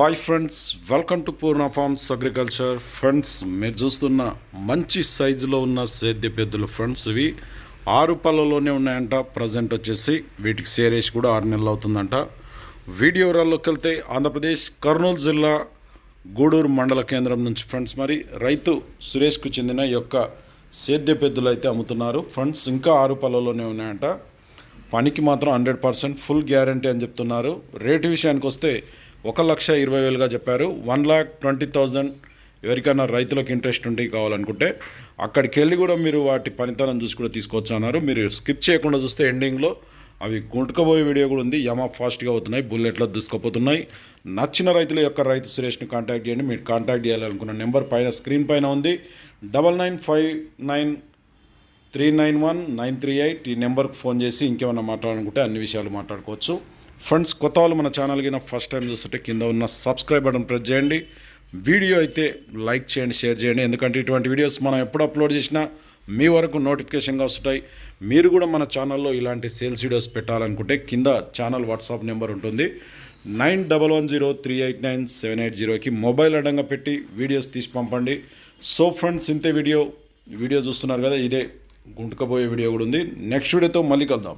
Hi friends welcome to Purna farms agriculture friends మీరు చూస్తున్న మంచి సైజులో ఉన్న సేద్య పెద్దలు ఫ్రెండ్స్ ఇవి. ఆరు పళ్ళలోనే ఉన్నాయంట. ప్రజెంట్ వచ్చేసి వీటికి సేరేసి కూడా ఆరు నెలలు అవుతుందంట. వీడియో వివరాల్లోకి వెళ్తే ఆంధ్రప్రదేశ్ కర్నూలు జిల్లా గూడూరు మండల కేంద్రం నుంచి ఫ్రెండ్స్ మరి రైతు సురేష్కు చెందిన యొక్క సేద్య పెద్దలు అయితే అమ్ముతున్నారు. ఫ్రెండ్స్ ఇంకా ఆరు పళ్ళలోనే ఉన్నాయంట. పనికి మాత్రం హండ్రెడ్ పర్సెంట్ ఫుల్ గ్యారంటీ అని చెప్తున్నారు. రేటు విషయానికి వస్తే ఒక లక్ష ఇరవై వేలుగా చెప్పారు. వన్ ల్యాక్ ట్వంటీ థౌజండ్ ఎవరికైనా రైతులకు ఇంట్రెస్ట్ ఉంటే కావాలనుకుంటే అక్కడికి వెళ్ళి కూడా మీరు వాటి పనితనం చూసి కూడా తీసుకోవచ్చు అన్నారు. మీరు స్కిప్ చేయకుండా చూస్తే ఎండింగ్లో అవి గుంటుకపోయే వీడియో కూడా ఉంది. యమా ఫాస్ట్గా అవుతున్నాయి బుల్లెట్లో దూసుకుపోతున్నాయి. నచ్చిన రైతుల యొక్క రైతు సురేష్ని కాంటాక్ట్ చేయండి. మీరు కాంటాక్ట్ చేయాలనుకున్న నెంబర్ పైన స్క్రీన్ పైన ఉంది. Double nine five nine three nine one nine three eight ఈ నెంబర్కి ఫోన్ చేసి ఇంకేమైనా మాట్లాడాలనుకుంటే అన్ని విషయాలు మాట్లాడుకోవచ్చు. ఫ్రెండ్స్ కొత్త వాళ్ళు మన ఛానల్ కింద ఫస్ట్ టైం చూస్తుంటే కింద ఉన్న సబ్స్క్రైబ్ బటన్ ప్రెస్ చేయండి. వీడియో అయితే లైక్ చేయండి షేర్ చేయండి. ఎందుకంటే ఇటువంటి వీడియోస్ మనం ఎప్పుడు అప్లోడ్ చేసినా మీ వరకు నోటిఫికేషన్గా వస్తాయి మీరు కూడా మన ఛానల్లో ఇలాంటి సేల్స్ వీడియోస్ పెట్టాలనుకుంటే కింద ఛానల్ వాట్సాప్ నెంబర్ ఉంటుంది. Nine double one zero three eight nine seven eight జీరోకి మొబైల్ అడ్డంగా పెట్టి వీడియోస్ తీసి పంపండి. సో ఫ్రెండ్స్ ఇంతే వీడియో వీడియో చూస్తున్నారు కదా ఇదే గుంటుకపోయే వీడియో కూడా ఉంది. నెక్స్ట్ వీడియోతో మళ్ళీ కలుద్దాం.